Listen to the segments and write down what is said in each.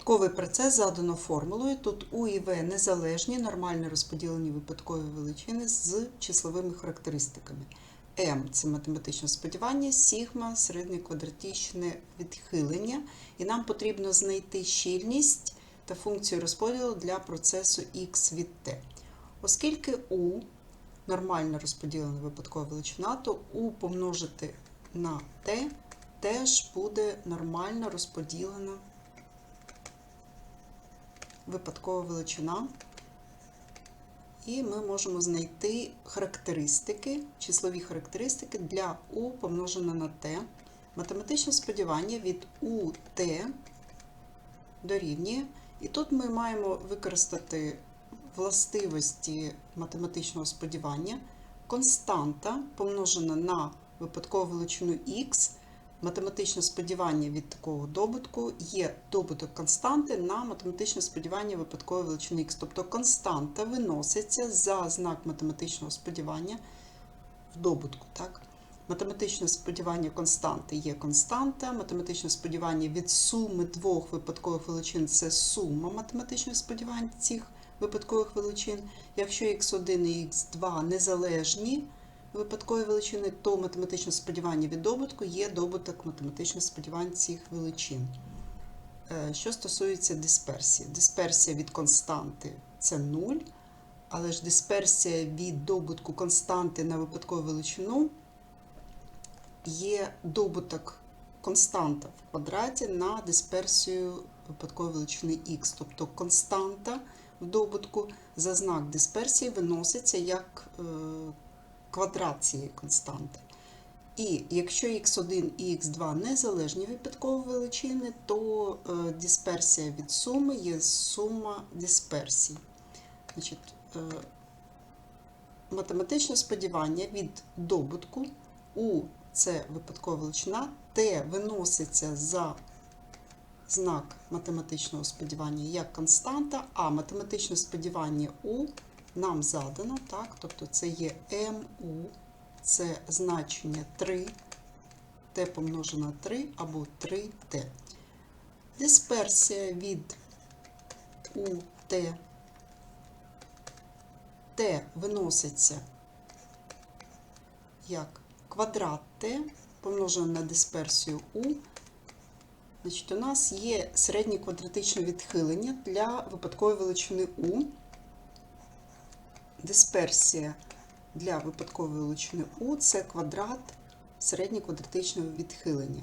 Випадковий процес задано формулою. Тут У і В незалежні, нормально розподілені випадкові величини з числовими характеристиками. М це математичне сподівання, сігма середнє квадратичне відхилення. І нам потрібно знайти щільність та функцію розподілу для процесу х від t. Оскільки У нормально розподілена випадкова величина, то У помножити на t теж буде нормально розподілена випадкова величина. І ми можемо знайти характеристики, числові характеристики для U помножено на t. Математичне сподівання від UT дорівнює. І тут ми маємо використати властивості математичного сподівання. Константа помножена на випадкову величину x. Математичне сподівання від такого добутку є добуток константи на математичне сподівання випадкової величини х. Тобто константа виноситься за знак математичного сподівання в добутку. Так? Математичне сподівання константи є константа, математичне сподівання від суми двох випадкових величин це сума математичних сподівань цих випадкових величин. Якщо х1 і х2 незалежні, випадкові величини, то математичне сподівання від добутку є добуток математичних сподівань цих величин. Е, Що стосується дисперсії, дисперсія від константи це 0, але ж дисперсія від добутку константи на випадкову величину є добуток константа в квадраті на дисперсію випадкової величини х. Тобто константа в добутку за знак дисперсії виноситься як е, квадрат цієї константи. І якщо х1 і х2 незалежні випадкові величини, то е, дисперсія від суми є сума дисперсій. Значить, е, математичне сподівання від добутку у це випадкова величина, t виноситься за знак математичного сподівання як константа, а математичне сподівання у нам задано, так, тобто це є МУ, це значення 3, t помножено на 3 або 3t. Дисперсія від УТ, t виноситься як квадрат t помножено на дисперсію у. Значить, у нас є середнє квадратичне відхилення для випадкової величини у. Дисперсія для випадкової величини у це квадрат середньоквадратичного відхилення.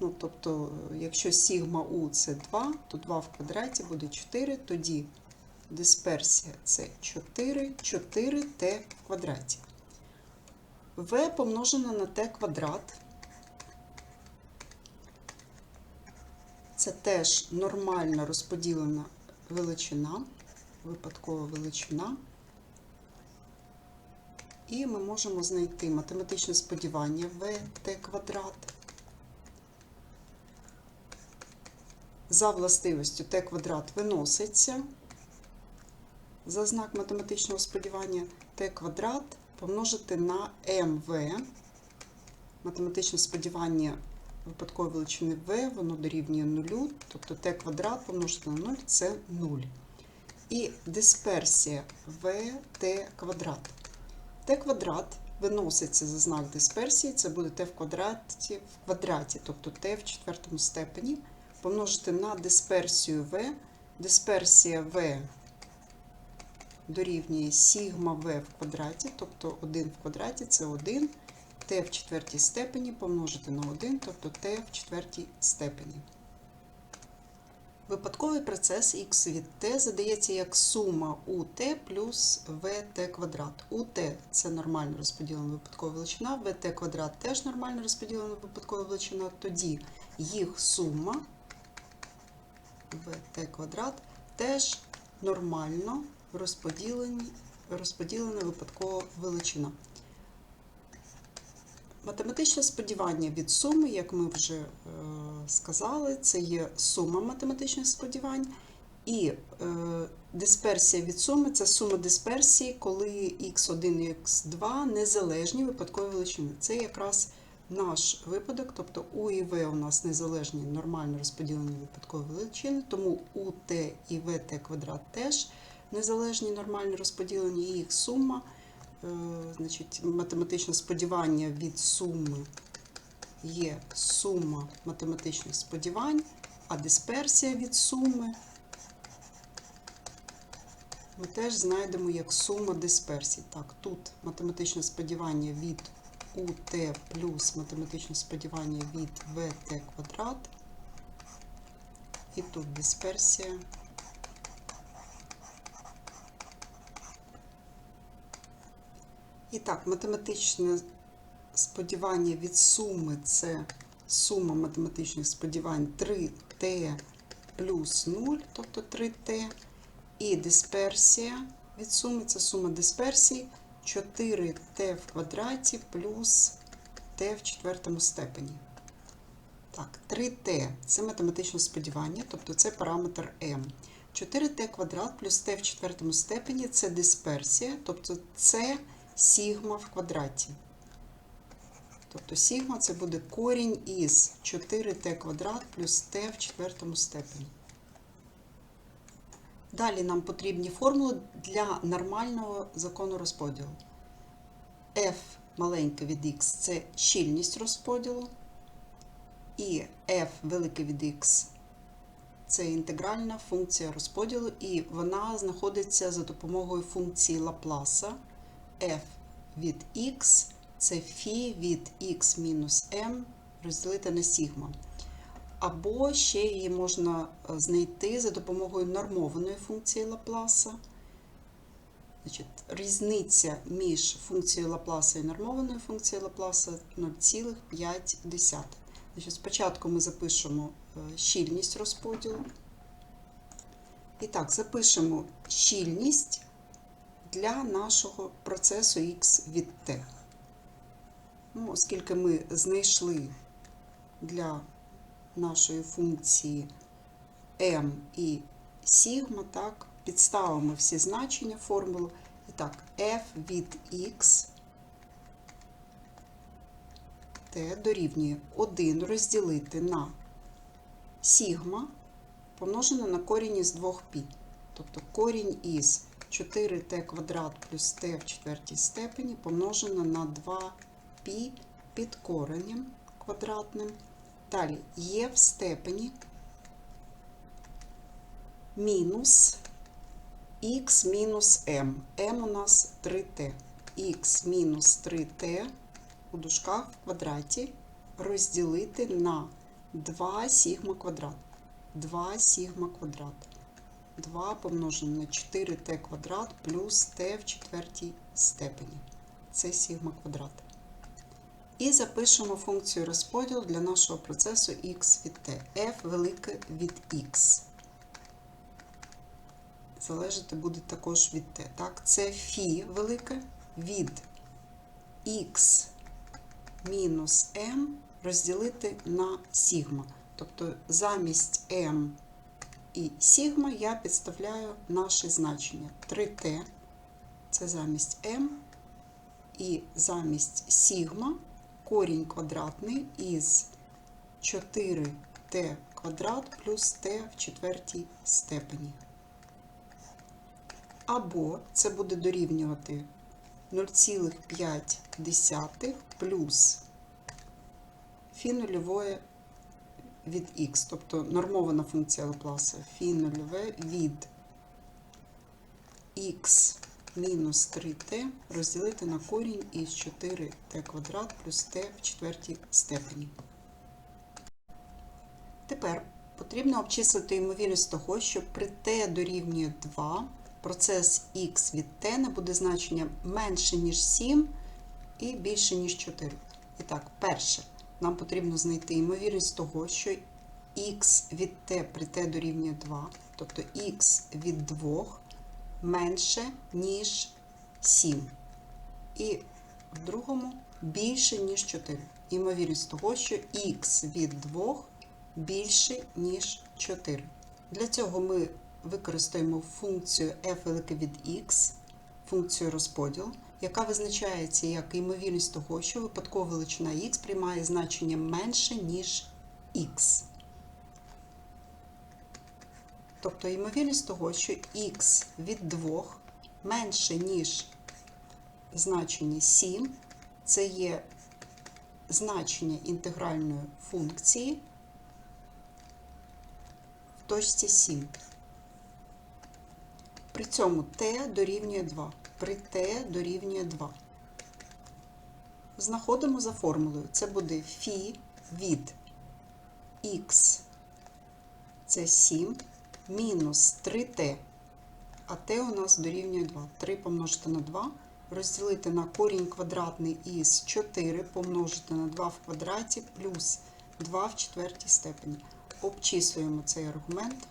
Ну, тобто, якщо сігма у це 2, то 2 в квадраті буде 4, тоді дисперсія це 4, 4t в квадраті. v помножено на t квадрат. Це теж нормально розподілена величина, випадкова величина. І ми можемо знайти математичне сподівання vt квадрат. За властивістю t квадрат виноситься за знак математичного сподівання t квадрат помножити на mv. Математичне сподівання випадкової величини v, воно дорівнює 0, тобто t квадрат помножити на 0 це 0. І дисперсія vt квадрат. T квадрат виноситься за знак дисперсії, це буде t в квадраті, в квадраті, тобто t в четвертому степені, помножити на дисперсію v. Дисперсія v дорівнює сігма v в квадраті, тобто 1 в квадраті це 1, t в четвертій степені помножити на 1, тобто t в четвертій степені. Випадковий процес х від t задається як сума ut плюс vt квадрат. ut – це нормально розподілена випадкова величина, vt квадрат теж нормально розподілена випадкова величина, тоді їх сума vt квадрат теж нормально розподілена випадкова величина. Математичне сподівання від суми, як ми вже е, сказали, це є сума математичних сподівань. І е, дисперсія від суми це сума дисперсії, коли х1 і х2 незалежні випадкові величини. Це якраз наш випадок, тобто У і В у нас незалежні нормально розподілені випадкові величини, тому УТ і ВТ квадрат теж незалежні нормально розподілені, і їх сума, значить, математичне сподівання від суми є сума математичних сподівань, а дисперсія від суми ми теж знайдемо як сума дисперсій. Так, тут математичне сподівання від УТ плюс математичне сподівання від ВТ квадрат. І тут дисперсія. І так, математичне сподівання від суми це сума математичних сподівань 3t плюс 0, тобто 3t. І дисперсія від суми це сума дисперсій 4t в квадраті плюс t в четвертому степені. Так, 3t це математичне сподівання, тобто це параметр m. 4t квадрат плюс t в четвертому степені це дисперсія, тобто це сігма в квадраті. Тобто сігма це буде корінь із 4t квадрат плюс t в четвертому степені. Далі нам потрібні формули для нормального закону розподілу. F маленьке від x це щільність розподілу, і f велике від x це інтегральна функція розподілу, і вона знаходиться за допомогою функції Лапласа f від x це φ від x мінус m розділити на сігма. Або ще її можна е, знайти за допомогою нормованої функції Лапласа. Значить, Різниця між функцією Лапласа і нормованою функцією Лапласа 0,5. Значить, Спочатку ми запишемо е, щільність розподілу. І так, запишемо щільність для нашого процесу х від t. Ну, Оскільки ми знайшли для нашої функції m і сігма, так, підставимо всі значення формулу. І так, f від x t дорівнює 1 розділити на сігма помножене на корінь із 2π. Тобто корінь із 4t квадрат плюс t в четвертій степені помножено на 2π під коренем квадратним. Далі є в степені мінус х мінус m. m у нас 3t. х мінус 3t у дужках в квадраті розділити на 2 сігма квадрат. 2 сігма квадрат. 2 помножено на 4t квадрат плюс t в четвертій степені. Це сігма квадрат. І запишемо функцію розподілу для нашого процесу x від t. f велике від x. Залежати буде також від t. Так? Це φ велике від x мінус m розділити на сігма. Тобто замість m і сігма я підставляю наше значення 3t. Це замість m. І замість сігма корінь квадратний із 4t квадрат плюс t в четвертій степені. Або це буде дорівнювати 0,5 плюс фі нульове від х, тобто нормована функція Лапласа фі нульове від х мінус 3t розділити на корінь із 4t квадрат плюс t в четвертій степені. Тепер потрібно обчислити ймовірність того, що при t дорівнює 2 процес х від t не буде значення менше, ніж 7 і більше, ніж 4. І так, перше, нам потрібно знайти ймовірність того, що х від t при t дорівнює 2, тобто х від 2 менше, ніж 7. І в другому більше, ніж 4. Ймовірність того, що х від 2 більше, ніж 4. Для цього ми використаємо функцію f велике від x, функцію розподілу. Яка визначається як ймовірність того, що випадкова величина х приймає значення менше, ніж х. Тобто ймовірність того, що х від 2 менше, ніж значення 7, це є значення інтегральної функції в точці 7. При цьому t дорівнює 2. При t дорівнює 2. Знаходимо за формулою. Це буде φ від х це 7 мінус 3t. А t у нас дорівнює 2. 3 помножити на 2, розділити на корінь квадратний із 4 помножити на 2 в квадраті плюс 2 в четвертій степені. Обчислюємо цей аргумент.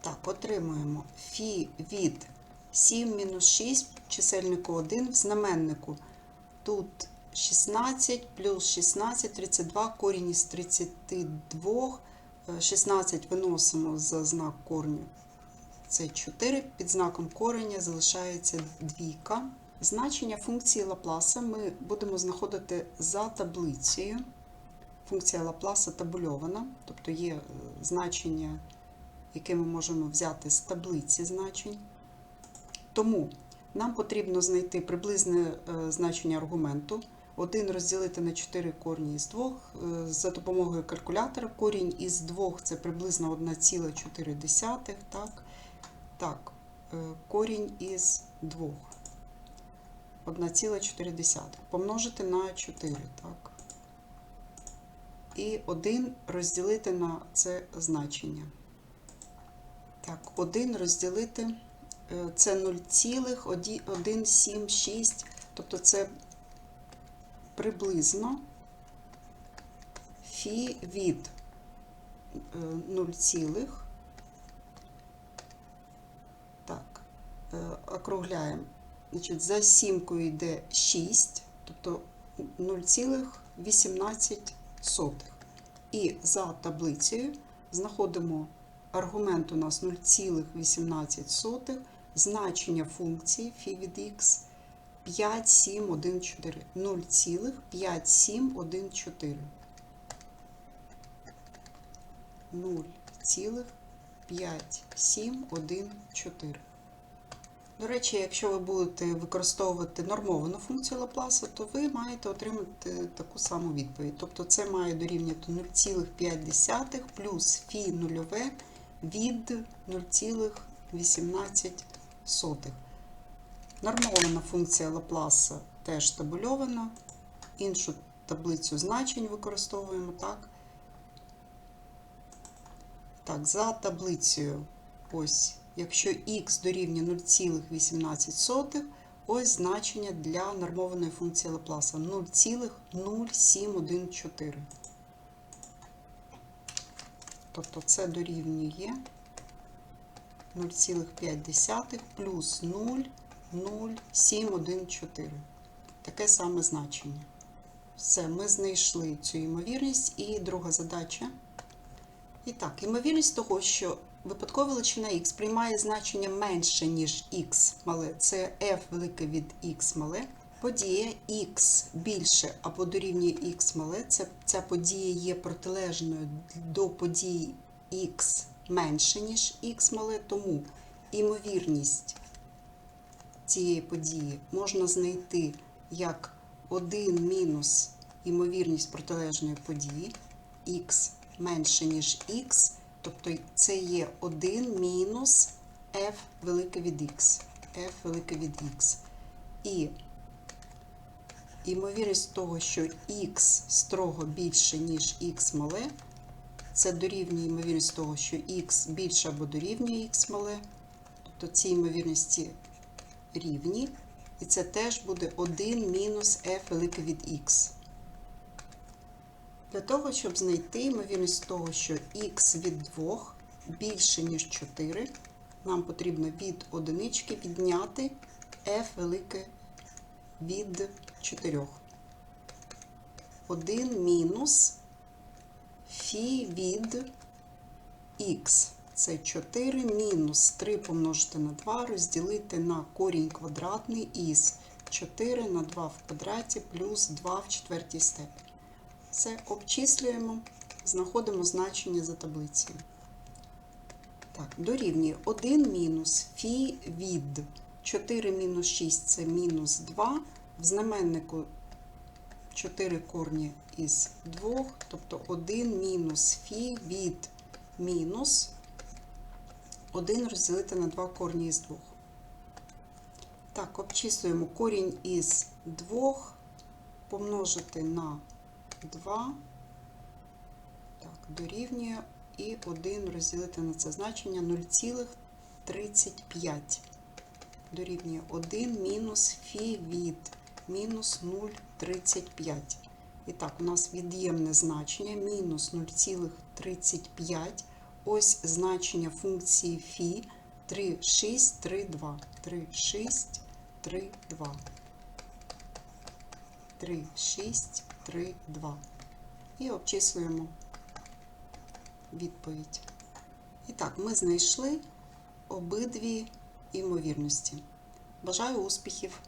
Так, отримуємо φ від 7 мінус 6 чисельнику 1 в знаменнику. Тут 16 плюс 16, 32, корінь із 32, 16 виносимо за знак корню. Це 4, під знаком кореня залишається двійка. Значення функції Лапласа ми будемо знаходити за таблицею. Функція Лапласа табульована, тобто є е, значення, яке ми можемо взяти з таблиці значень. Тому нам потрібно знайти приблизне е, значення аргументу. 1 розділити на 4 корні із 2 е, за допомогою калькулятора. Корінь із 2 це приблизно 1,4. Так, так е, корінь із 2. 1,4. Помножити на 4. Так. І 1 розділити на це значення. Так, 1 розділити це 0,176, тобто це приблизно фі від 0, так, е, округляємо. Значить, за сімкою йде 6, тобто 0,18. І за таблицею знаходимо аргумент у нас 0,18, значення функції фі від х 5714. 0,5714. 0,5714. До речі, якщо ви будете використовувати нормовану функцію Лапласа, то ви маєте отримати таку саму відповідь. Тобто це має дорівнювати 0,5 плюс фі нульове від 0,18. Нормована функція Лапласа теж табульована. Іншу таблицю значень використовуємо так. Так, за таблицею, ось, якщо х дорівнює 0,18, ось значення для нормованої функції Лапласа 0,0714. Тобто це дорівнює 0,5 плюс 0. 0,714. Таке саме значення. Все, ми знайшли цю ймовірність. І друга задача. І так, ймовірність того, що випадкова величина х приймає значення менше, ніж х мале, це f велике від х мале. Подія х більше або дорівнює х мале, це, ця подія є протилежною до події х менше, ніж х мале, тому ймовірність цієї події можна знайти як 1 мінус ймовірність протилежної події х менше, ніж х, тобто це є 1 мінус f велике від х. f велике від х. І ймовірність того, що х строго більше, ніж х мале, це дорівнює ймовірність того, що х більше або дорівнює х мале, тобто ці ймовірності рівні, і це теж буде 1 мінус f велике від х. Для того, щоб знайти ймовірність того, що х від 2 більше, ніж 4, нам потрібно від одинички відняти f велике від 4. 1 мінус фі від х. це 4 мінус 3 помножити на 2 розділити на корінь квадратний із 4 на 2 в квадраті плюс 2 в четвертій степені. Все обчислюємо, знаходимо значення за таблицею. Так, дорівнює 1 мінус фі від 4 мінус 6 це мінус 2. В знаменнику 4 корні із 2, тобто 1 мінус фі від мінус 1 розділити на 2 корні із 2. Так, обчислюємо корінь із 2 помножити на 2. Так, дорівнює і 1 розділити на це значення 0,35. Дорівнює 1 мінус фі від мінус 0,35. І так, у нас від'ємне значення мінус 0,35. Ось значення функції фі 3, 6, 3, 2. 3, 6, 3, 2. 3, 6, 3, 2. І обчислюємо відповідь. І так, ми знайшли обидві ймовірності. Бажаю успіхів!